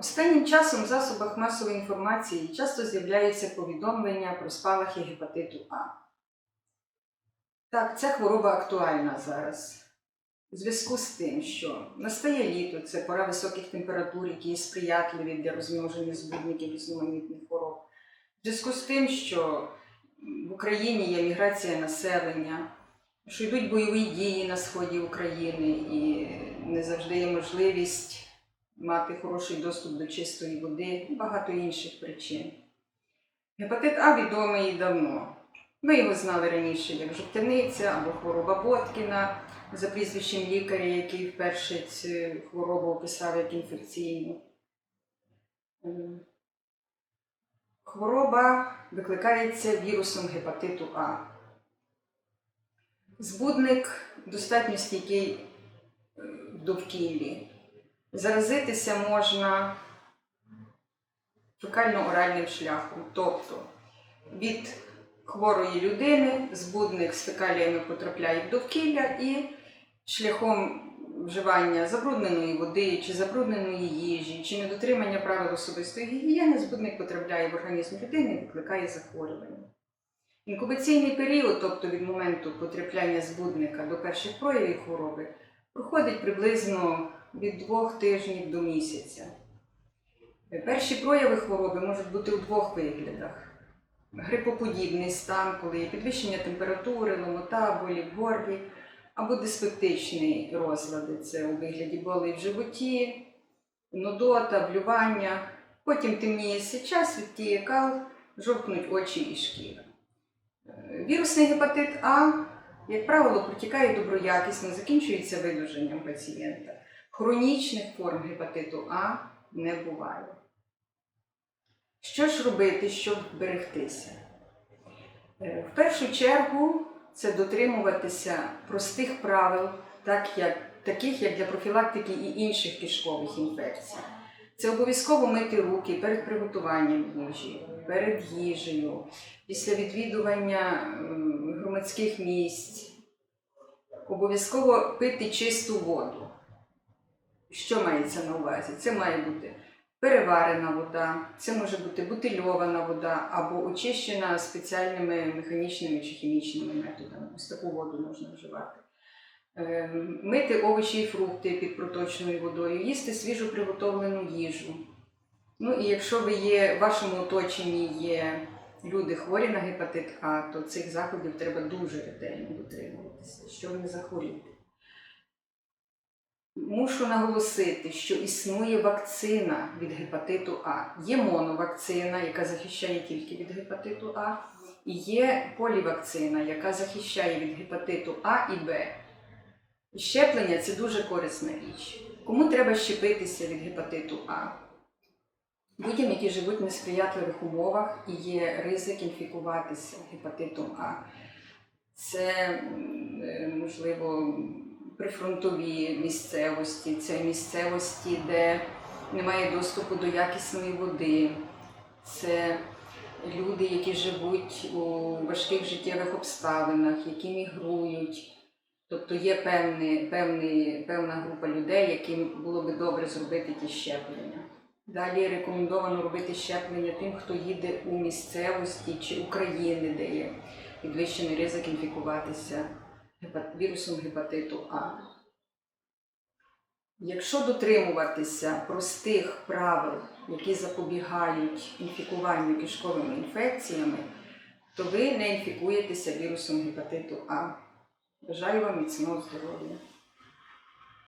Останнім часом в засобах масової інформації часто з'являються повідомлення про спалахи гепатиту А. Так, ця хвороба актуальна зараз. У зв'язку з тим, що настає літо, це пора високих температур, які є сприятливі для розмноження збудників різноманітних хвороб. В зв'язку з тим, що в Україні є міграція населення, що йдуть бойові дії на сході України і не завжди є можливість мати хороший доступ до чистої води і багато інших причин. Гепатит А відомий давно. Ми його знали раніше як жовтяниця або хвороба Боткіна за прізвищем лікаря, який вперше цю хворобу описав як інфекційну. Ем, Хвороба викликається вірусом гепатиту А. Збудник достатньо стійкий е, в довкіллі. Заразитися можна фекально-оральним шляхом, тобто від хворої людини збудник з фекаліями потрапляє в довкілля і шляхом вживання забрудненої води чи забрудненої їжі, чи недотримання правил особистої гігієни, збудник потрапляє в організм людини і викликає захворювання. Інкубаційний період, тобто від моменту потрапляння збудника до перших проявів хвороби, проходить приблизно від двох тижнів до місяця. Перші прояви хвороби можуть бути у двох виглядах. Грипоподібний стан, коли є підвищення температури, ломота, болі в горлі, або диспептичні розлади це у вигляді болей в животі, нудота, блювання. Потім темніє час, відтіє кал, жовтнуть очі і шкіра. Вірусний гепатит А, як правило, протікає доброякісно, закінчується видуженням пацієнта. Хронічних форм гепатиту А не буває. Що ж робити, щоб берегтися? Е, В першу чергу це дотримуватися простих правил, так як, таких як для профілактики і інших кишкових інфекцій. Це обов'язково мити руки перед приготуванням їжі, перед їжею, після відвідування громадських місць. Обов'язково пити чисту воду. Що мається на увазі? Це має бути переварена вода, це може бути бутильована вода або очищена спеціальними механічними чи хімічними методами. Ось таку воду можна вживати. Е, Мити овочі і фрукти під проточною водою, їсти свіжо приготовлену їжу. Ну і якщо ви є, в вашому оточенні є люди хворі на гепатит А, то цих заходів треба дуже ретельно дотримуватися, щоб не захворіти. Мушу наголосити, що існує вакцина від гепатиту А. Є моновакцина, яка захищає тільки від гепатиту А, і є полівакцина, яка захищає від гепатиту А і Б. Щеплення це дуже корисна річ. Кому треба щепитися від гепатиту А? Людям, які живуть в несприятливих умовах і є ризик інфікуватися гепатитом А. Це, е, можливо, прифронтові місцевості, це місцевості, де немає доступу до якісної води. Це люди, які живуть у важких життєвих обставинах, які мігрують. Тобто є певні, певні, певна група людей, яким було би добре зробити ті щеплення. Далі рекомендовано робити щеплення тим, хто їде у місцевості чи України, де є підвищений ризик інфікуватися вірусом гепатиту А. Якщо дотримуватися простих правил, які запобігають інфікуванню кишковими інфекціями, то ви не інфікуєтеся вірусом гепатиту А. Бажаю вам міцного здоров'я!